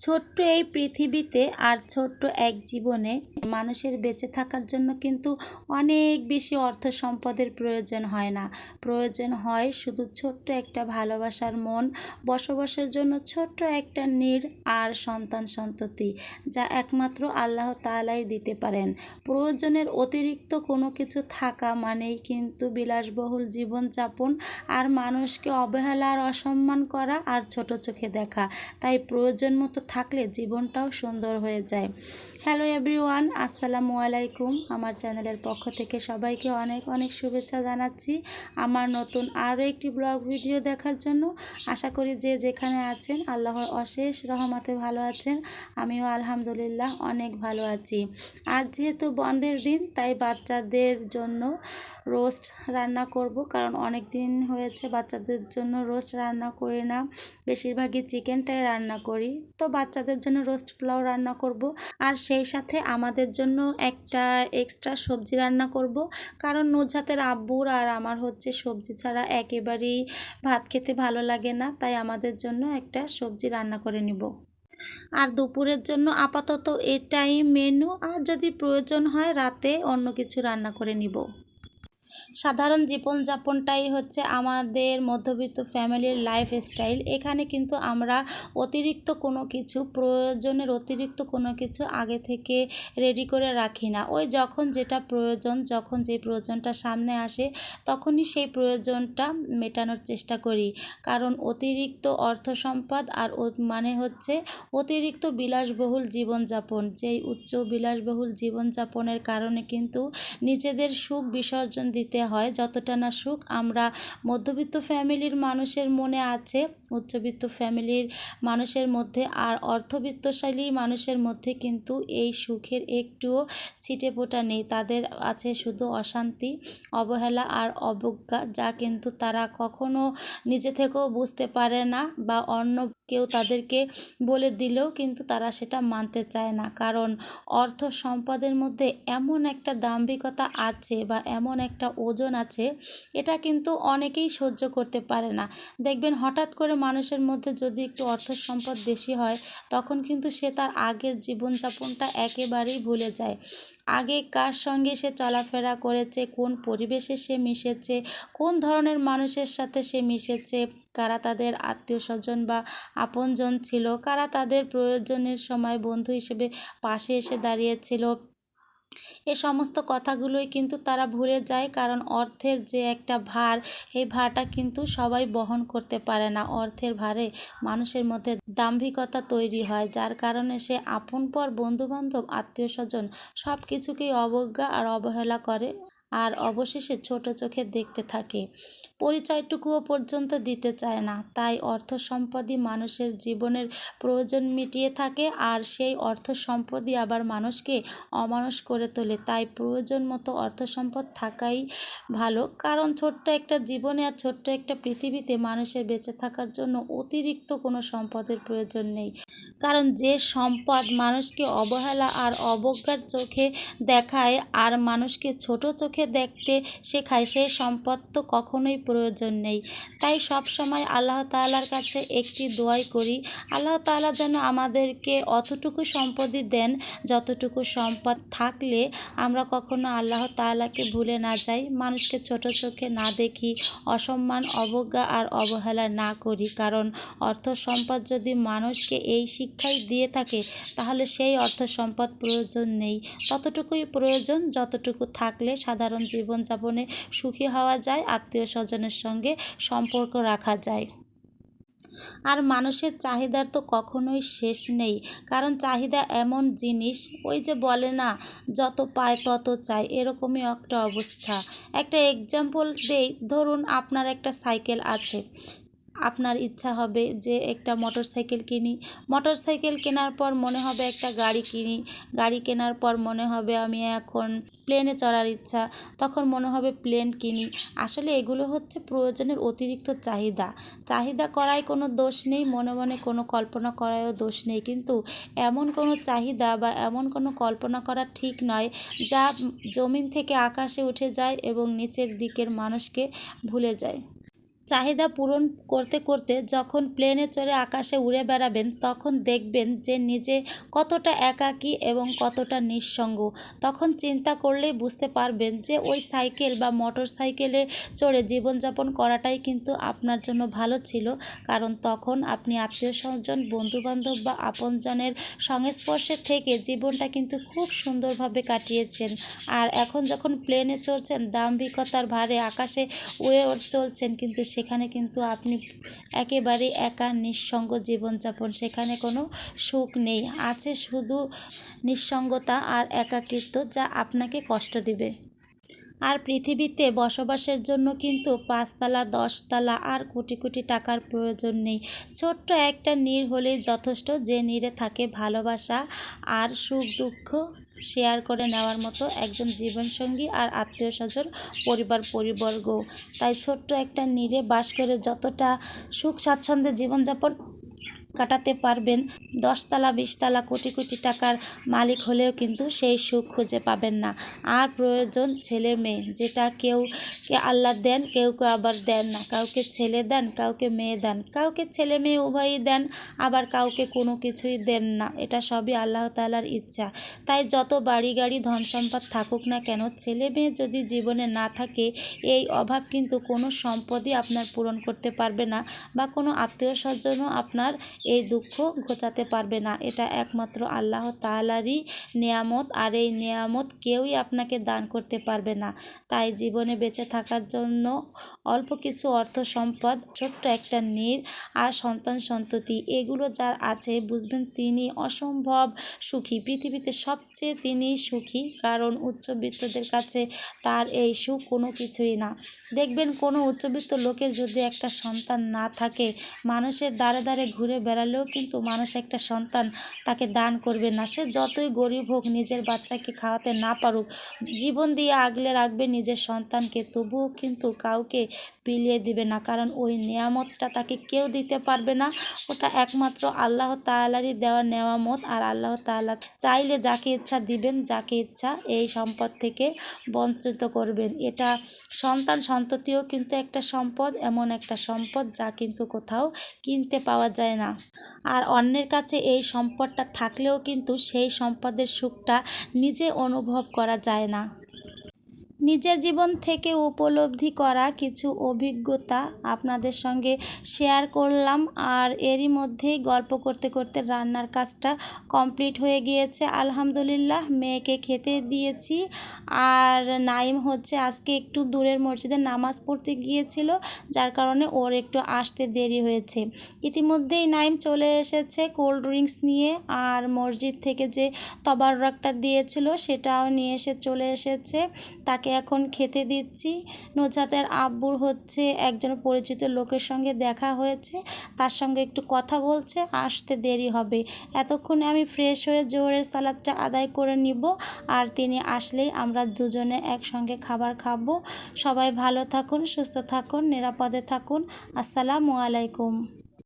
ছোট্ট এই পৃথিবীতে আর ছোট্ট এক জীবনে মানুষের বেঁচে থাকার জন্য কিন্তু অনেক বেশি অর্থ সম্পদের প্রয়োজন হয় না। প্রয়োজন হয় শুধু ছোট্ট একটা ভালোবাসার মন, বসবাসের জন্য ছোট্ট একটা নীড় আর সন্তান সন্ততি, যা একমাত্র আল্লাহ তাআলাই দিতে পারেন। প্রয়োজনের অতিরিক্ত কোনো কিছু থাকা মানেই কিন্তু বিলাসবহুল জীবনযাপন আর মানুষকে অবহেলা আর অসম্মান করা আর ছোট চোখে দেখা। তাই প্রয়োজন মতো থাকলে জীবনটাও সুন্দর হয়ে যায়। হ্যালো এভরিওয়ান আসসালামু আলাইকুম। আমার চ্যানেলের পক্ষ থেকে সবাইকে অনেক অনেক শুভেচ্ছা জানাচ্ছি আমার নতুন আরও একটি ব্লগ ভিডিও দেখার জন্য। আশা করি যে যেখানে আছেন আল্লাহর অশেষ রহমতে ভালো আছেন। আমিও আলহামদুলিল্লাহ অনেক ভালো আছি। আজ যেহেতু বন্ধের দিন, তাই বাচ্চাদের জন্য রোস্ট রান্না করব। কারণ অনেক দিন হয়েছে বাচ্চাদের জন্য রোস্ট রান্না করি না। বেশিরভাগই চিকেনটাই রান্না করি। তো বাচ্চাদের জন্য রোস্ট পোলাও রান্না করব। আর সেই সাথে আমাদের জন্য একটা এক্সট্রা সবজি রান্না করব। কারণ নুজাতের আব্বুর আর আমার হচ্ছে সবজি ছাড়া একেবারেই ভাত খেতে ভালো লাগে না, তাই আমাদের জন্য একটা সবজি রান্না করে নিব। আর দুপুরের জন্য আপাতত এটাই মেনু, আর যদি প্রয়োজন হয় রাতে অন্য কিছু রান্না করে নিব। সাধারণ জীবনযাপনটাই হচ্ছে আমাদের মধ্যবিত্ত ফ্যামিলির লাইফ স্টাইল এখানে কিন্তু আমরা অতিরিক্ত কোনো কিছু, প্রয়োজনের অতিরিক্ত কোনো কিছু আগে থেকে রেডি করে রাখি না। ওই যখন যেটা প্রয়োজন, যখন যে প্রয়োজনটা সামনে আসে, তখনই সেই প্রয়োজনটা মেটানোর চেষ্টা করি। কারণ অতিরিক্ত অর্থ সম্পদ আর মানে হচ্ছে অতিরিক্ত বিলাসবহুল জীবনযাপন। যেই উচ্চ বিলাসবহুল জীবনযাপনের কারণে কিন্তু নিজেদের সুখ বিসর্জন দিতে হয়, যতটা না সুখ। আমরা মধ্যবিত্ত ফ্যামিলির মানুষের মনে আছে, উচ্চবিত্ত ফ্যামিলির মানুষের মধ্যে আর অর্থবিত্তশালী মানুষের মধ্যে কিন্তু এই সুখের একটুও ছিটে ফোটা নেই। তাদের আছে শুধু অশান্তি, অবহেলা আর অবজ্ঞা, যা কিন্তু তারা কখনো নিজে থেকেও বুঝতে পারে না বা অন্য কেউ তাদেরকে বলে দিলেও কিন্তু তারা সেটা মানতে চায় না। কারণ অর্থ সম্পদের মধ্যে এমন একটা দাম্ভিকতা আছে বা এমন একটা ওজন আছে, এটা কিন্তু অনেকেই সহ্য করতে পারে না। দেখবেন হঠাৎ করে মানুষের মধ্যে যদি একটু অর্থ সম্পদ বেশি হয়, তখন কিন্তু সে তার আগের জীবনযাপনটা একেবারেই ভুলে যায়। আগে কার সঙ্গে সে চলাফেরা করেছে, কোন পরিবেশে সে মিশেছে, কোন ধরনের মানুষের সাথে সে মিশেছে, কারা তাদের আত্মীয় স্বজন বা আপনজন ছিল, কারা তাদের প্রয়োজনের সময় বন্ধু হিসেবে পাশে এসে দাঁড়িয়েছিল এ সমস্ত কথাগুলোই কিন্তু তারা ভুলে যায়, কারণ অর্থের যে একটা ভার, এই ভারটা কিন্তু সবাই বহন করতে পারে না। অর্থের ভারে মানুষের মধ্যে দাম্ভিকতা তৈরি হয়, যার কারণে সে আপন পর বন্ধুবান্ধব, আত্মীয় স্বজন সব কিছুকেই অবজ্ঞা আর অবহেলা করে। আর অবশেষে ছোট চোখে দেখতে থাকে। পরিচয়টুকুও পর্যন্ত দিতে চায় না। তাই অর্থ সম্পদই মানুষের জীবনের প্রয়োজন মিটিয়ে থাকে আর সেই অর্থ সম্পদই আবার মানুষকে অমানুষ করে তোলে। তাই প্রয়োজন মতো অর্থ সম্পদ থাকাই ভালো। কারণ ছোট্ট একটা জীবনে আর ছোট্ট একটা পৃথিবীতে মানুষের বেঁচে থাকার জন্য অতিরিক্ত কোনো সম্পদের প্রয়োজন নেই। কারণ যে সম্পদ মানুষকে অবহেলা আর অবজ্ঞার চোখে দেখায় আর মানুষকে ছোট চোখে দেখতে শেখায় সেই সম্পদ তো কখনোই প্রয়োজন নেই। তাই সব সময় আল্লাহ তাআলার কাছে একটি দোয়াই করি, আল্লাহ তাআলা যেন আমাদেরকে অতটুকু সম্পদই দেন, যতটুকু সম্পদ থাকলে আমরা কখনো আল্লাহ তাআলাকে ভুলে না যাই, মানুষকে ছোট চোখে না দেখি, অসম্মান, অবজ্ঞা আর অবহেলা না করি। কারণ অর্থ সম্পদ যদি মানুষকে এই শিক্ষাই দিয়ে থাকে, তাহলে সেই অর্থ সম্পদ প্রয়োজন নেই। ততটুকুই প্রয়োজন, যতটুকু থাকলে সাধারণ জীবনযাপনে সুখী হওয়া যায়, আত্মীয় স্বজনের সঙ্গে সম্পর্ক রাখা যায়। আর মানুষের চাহিদার তো কখনোই শেষ নেই, কারণ চাহিদা এমন জিনিস, ওই যে বলে না, যত পায় তত চাই এরকমই একটা অবস্থা। একটা এক্সাম্পল দেই, ধরুন আপনার একটা সাইকেল আছে আপনার ইচ্ছা হবে যে একটা মোটর সাইকেল কিনি। মোটর সাইকেল কেনার পর মনে হবে একটা গাড়ি কিনি। গাড়ি কেনার পর মনে হবে আমি এখন প্লেনে চড়ার ইচ্ছা। তখন মনে হবে প্লেন কিনি। আসলে এগুলো হচ্ছে প্রয়োজনের অতিরিক্ত চাহিদা। চাহিদা করায় কোনো দোষ নেই, মনে মনে কোনো কল্পনা করায়ও দোষ নেই। কিন্তু এমন কোনো চাহিদা বা এমন কোনো কল্পনা করা ঠিক নয় যা জমিন থেকে আকাশে উঠে যায় এবং নিচের দিকের মানুষকে ভুলে যায়। চাহিদা পূরণ করতে করতে যখন প্লেনে চড়ে আকাশে উড়ে বেড়াবেন, তখন দেখবেন যে নিজে কতটা একাকী এবং কতটা নিঃসঙ্গ। তখন চিন্তা করলেই বুঝতে পারবেন যে ওই সাইকেল বা মোটর সাইকেলে চড়ে জীবনযাপন করাটাই কিন্তু আপনার জন্য ভালো ছিল। কারণ তখন আপনি আত্মীয় স্বজন, বন্ধুবান্ধব বা আপনজনের সংস্পর্শে থেকে জীবনটা কিন্তু খুব সুন্দরভাবে কাটিয়েছেন। আর এখন যখন প্লেনে চড়ছেন, দাম্ভিকতার ভারে আকাশে উড়ে চলছেন কিন্তু সেখানে কিন্তু আপনি একেবারে একা নিঃসঙ্গ জীবনযাপন, সেখানে কোনো সুখ নেই। আছে শুধু নিঃসঙ্গতা আর একাকিত্ব যা আপনাকে কষ্ট দিবে। আর পৃথিবীতে বসবাসের জন্য কিন্তু পাঁচতলা, দশতলা আর কোটি কোটি টাকার প্রয়োজন নেই। ছোট্ট একটা নীর হলেই যথেষ্ট। যে নীরে থাকে ভালোবাসা আর সুখ দুঃখ শেয়ার করে নেওয়ার মতো একজন জীবনসঙ্গী আর আত্মীয় স্বজন, পরিবার, পরিবর্গ। তাই ছোট্ট একটা নিরে বাস করে যতটা সুখ স্বাচ্ছন্দ্যে জীবনযাপন কাটাতে পারবেন। দশতলা, বিশতলা কোটি কোটি টাকার মালিক হলেও কিন্তু সেই সুখ খুঁজে পাবেন না। আর প্রয়োজন ছেলে মেয়ে, যেটা কেউ কে আল্লাহ দেন, কেউ কেউ আবার দেন না। কাউকে ছেলে দেন, কাউকে মেয়ে দেন, কাউকে ছেলে মেয়ে উভয়ই দেন, আবার কাউকে কোনো কিছুই দেন না। এটা সবই আল্লাহ তালার ইচ্ছা। তাই যত বাড়ি গাড়ি ধন সম্পদ থাকুক না কেন, ছেলে মেয়ে যদি জীবনে না থাকে, এই অভাব কিন্তু কোনো সম্পদই আপনার পূরণ করতে পারবে না বা কোনো আত্মীয় স্বজনও আপনার এই দুঃখ ঘোচাতে পারবে না। এটা একমাত্র আল্লাহ তালারই নেয়ামত, আর এই নেয়ামত কেউই আপনাকে দান করতে পারবে না। তাই জীবনে বেঁচে থাকার জন্য অল্প কিছু অর্থ সম্পদ, ছোট্ট একটা নীর আর সন্তান সন্ততি, এগুলো যার আছে, বুঝবেন তিনি অসম্ভব সুখী। পৃথিবীতে সবচেয়ে তিনি সুখী, কারণ উচ্চবিত্তদের কাছে তার এই সুখ কোনো কিছুই না। দেখবেন কোনো উচ্চবিত্ত লোকের যদি একটা সন্তান না থাকে, মানুষের দ্বারে দ্বারে ঘুরে বেড়ালেও কিন্তু মানুষ একটা সন্তান তাকে দান করবে না। সে যতই গরিব হোক, নিজের বাচ্চাকে খাওয়াতে না পারুক, জীবন দিয়ে আগলে রাখবে নিজের সন্তানকে, তবুও কিন্তু কাউকে বিলিয়ে দিবে না। কারণ ওই নিয়ামতটা তাকে কেউ দিতে পারবে না। ওটা একমাত্র আল্লাহ তালারই দেওয়া নেয়ামত। আর আল্লাহ তাআলা চাইলে যাকে ইচ্ছা দিবেন, যাকে ইচ্ছা এই সম্পদ থেকে বঞ্চিত করবেন। এটা সন্তান সন্ততিও কিন্তু একটা সম্পদ, এমন একটা সম্পদ যা কিন্তু কোথাও কিনতে পাওয়া যায় না। আর অন্যের কাছে এই সম্পদটা থাকলেও কিন্তু সেই সম্পদের সুখটা নিজে অনুভব করা যায় না। নিজের জীবন থেকে উপলব্ধি করা কিছু অভিজ্ঞতা আপনাদের সঙ্গে শেয়ার করলাম। আর এরই মধ্যেই গল্প করতে করতে রান্নার কাজটা কমপ্লিট হয়ে গিয়েছে। আলহামদুলিল্লাহ, মেয়েকে খেতে দিয়েছি। আর নাইম হচ্ছে আজকে একটু দূরের মসজিদে নামাজ পড়তে গিয়েছিল, যার কারণে ওর একটু আসতে দেরি হয়েছে। ইতিমধ্যেই নাইম চলে এসেছে কোল্ড ড্রিঙ্কস নিয়ে, আর মসজিদ থেকে যে তবারকটা দিয়েছিল সেটাও নিয়ে এসে চলে এসেছে। তাকে তাকে এখন খেতে দিচ্ছি। নুজাতের আব্বুর হচ্ছে একজন পরিচিত লোকের সঙ্গে দেখা হয়েছে। তার সঙ্গে একটু কথা বলছে, আসতে দেরি হবে। এতক্ষণে আমি ফ্রেশ হয়ে জোহরের সালাদটা আদায় করে নিব। আর তিনি আসলেই আমরা দুজনে একসঙ্গে খাবার খাব। সবাই ভালো থাকুন, সুস্থ থাকুন, নিরাপদে থাকুন। আসসালামু আলাইকুম।